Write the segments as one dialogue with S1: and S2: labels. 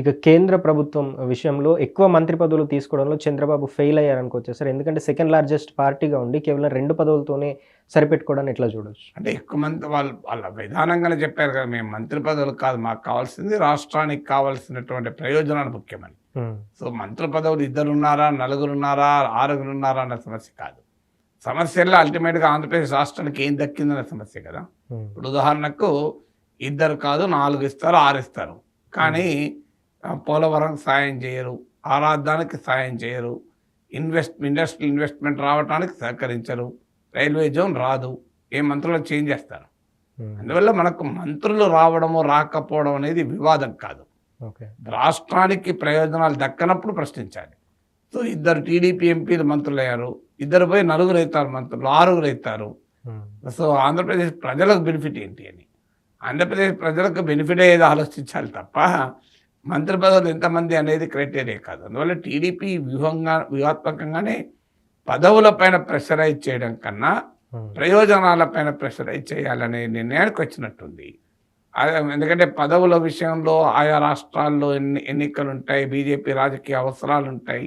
S1: ఇక కేంద్ర ప్రభుత్వం విషయంలో ఎక్కువ మంత్రి పదవులు తీసుకోవడంలో చంద్రబాబు ఫెయిల్ అయ్యారనుకోవచ్చు సార్ ఎందుకంటే సెకండ్ లార్జెస్ట్ పార్టీగా ఉండి కేవలం రెండు పదవులతోనే సరిపెట్టుకోవడానికి ఎట్లా చూడొచ్చు?
S2: అంటే ఎక్కువ మంది వాళ్ళు వాళ్ళ విధానంగానే చెప్పారు కదా మేము మంత్రి పదవులు కాదు మాకు కావాల్సింది రాష్ట్రానికి కావాల్సినటువంటి ప్రయోజనాలు ముఖ్యమని. సో మంత్రి పదవులు ఇద్దరు ఉన్నారా నలుగురు ఉన్నారా ఆరుగురు ఉన్నారా అన్న సమస్య కాదు. సమస్యల్లో అల్టిమేట్గా ఆంధ్రప్రదేశ్ రాష్ట్రానికి ఏం దక్కిందనే సమస్య కదా. ఇప్పుడు ఉదాహరణకు ఇద్దరు కాదు నాలుగు ఇస్తారు ఆరు ఇస్తారు. కానీ పోలవరం సాయం చేయరు ఆరాధానికి సాయం చేయరు ఇన్వెస్ట్ ఇండస్ట్రియల్ ఇన్వెస్ట్మెంట్ రావడానికి సహకరించరు రైల్వే జోన్ రాదు ఏ మంత్రులు చేంజ్ చేస్తారు. అందువల్ల మనకు మంత్రులు రావడము రాకపోవడం అనేది వివాదం కాదు. రాష్ట్రానికి ప్రయోజనాలు దక్కనప్పుడు ప్రశ్నించాలి. సో ఇద్దరు టీడీపీ ఎంపీలు మంత్రులు అయ్యారు ఇద్దరు పోయి నలుగురు అవుతారు మంత్రులు ఆరుగురు అవుతారు. సో ఆంధ్రప్రదేశ్ ప్రజలకు బెనిఫిట్ ఏంటి అని. ఆంధ్రప్రదేశ్ ప్రజలకు బెనిఫిట్ అయ్యేది ఆలోచించాలి తప్ప మంత్రి పదవులు ఎంతమంది అనేది క్రైటీరియా కాదు. అందువల్ల టీడీపీ వ్యూహంగా వ్యూహాత్మకంగానే పదవులపైన ప్రెషరైజ్ చేయడం కన్నా ప్రయోజనాలపైన ప్రెషరైజ్ చేయాలనే నిర్ణయానికి వచ్చినట్టుంది. ఎందుకంటే పదవుల విషయంలో ఆయా రాష్ట్రాల్లో ఎన్ని ఎన్నికలు ఉంటాయి బీజేపీ రాజకీయ అవసరాలు ఉంటాయి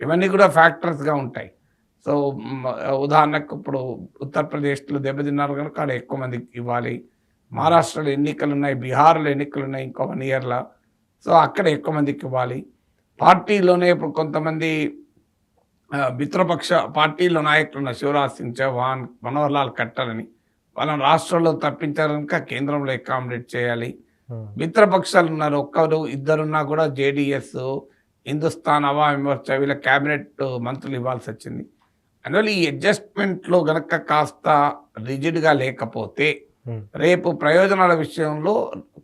S2: ఇవన్నీ కూడా ఫ్యాక్టర్స్గా ఉంటాయి. సో ఉదాహరణకు ఇప్పుడు ఉత్తరప్రదేశ్లో దెబ్బతిన్నారు కనుక అక్కడ ఎక్కువ మందికి ఇవ్వాలి. మహారాష్ట్రలో ఎన్నికలు ఉన్నాయి బీహార్లో ఎన్నికలు ఉన్నాయి ఇంకో వన్ ఇయర్లో. సో అక్కడ ఎక్కువ మందికి ఇవ్వాలి. పార్టీలోనే ఇప్పుడు కొంతమంది మిత్రపక్ష పార్టీలో నాయకులు ఉన్న శివరాజ్ సింగ్ చౌహాన్ మనోహర్లాల్ ఖట్టర్ అని వాళ్ళని రాష్ట్రంలో తప్పించారు కనుక కేంద్రంలో అకామిడేట్ చేయాలి. మిత్రపక్షాలు ఉన్నారు ఒక్కరు ఇద్దరున్నా కూడా జేడిఎస్ హిందుస్థాన్ అవామీ మోర్చా వీళ్ళ క్యాబినెట్ మంత్రులు ఇవ్వాల్సి వచ్చింది. అందువల్ల ఈ అడ్జస్ట్మెంట్లో గనక కాస్త రిజిడ్గా లేకపోతే రేపు ప్రయోజనాల విషయంలో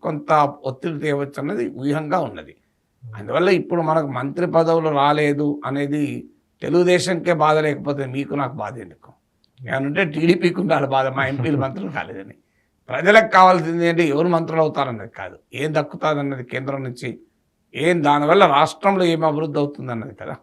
S2: కొంత ఒత్తిడి తేవచ్చు అన్నది వ్యూహంగా ఉన్నది. అందువల్ల ఇప్పుడు మనకు మంత్రి పదవులు రాలేదు అనేది తెలుగుదేశంకే బాధ లేకపోతే మీకు నాకు బాధ ఎందుకు? ఏమనంటే టీడీపీకి ఉండాలి బాధ మా ఎంపీలు మంత్రులు కాలేదని. ప్రజలకు కావాల్సింది ఏంటి? ఎవరు మంత్రులు అవుతారన్నది కాదు. ఏం దక్కుతుంది అన్నది కేంద్రం నుంచి? ఏం దానివల్ల రాష్ట్రంలో ఏం అభివృద్ధి అవుతుంది అన్నది కదా.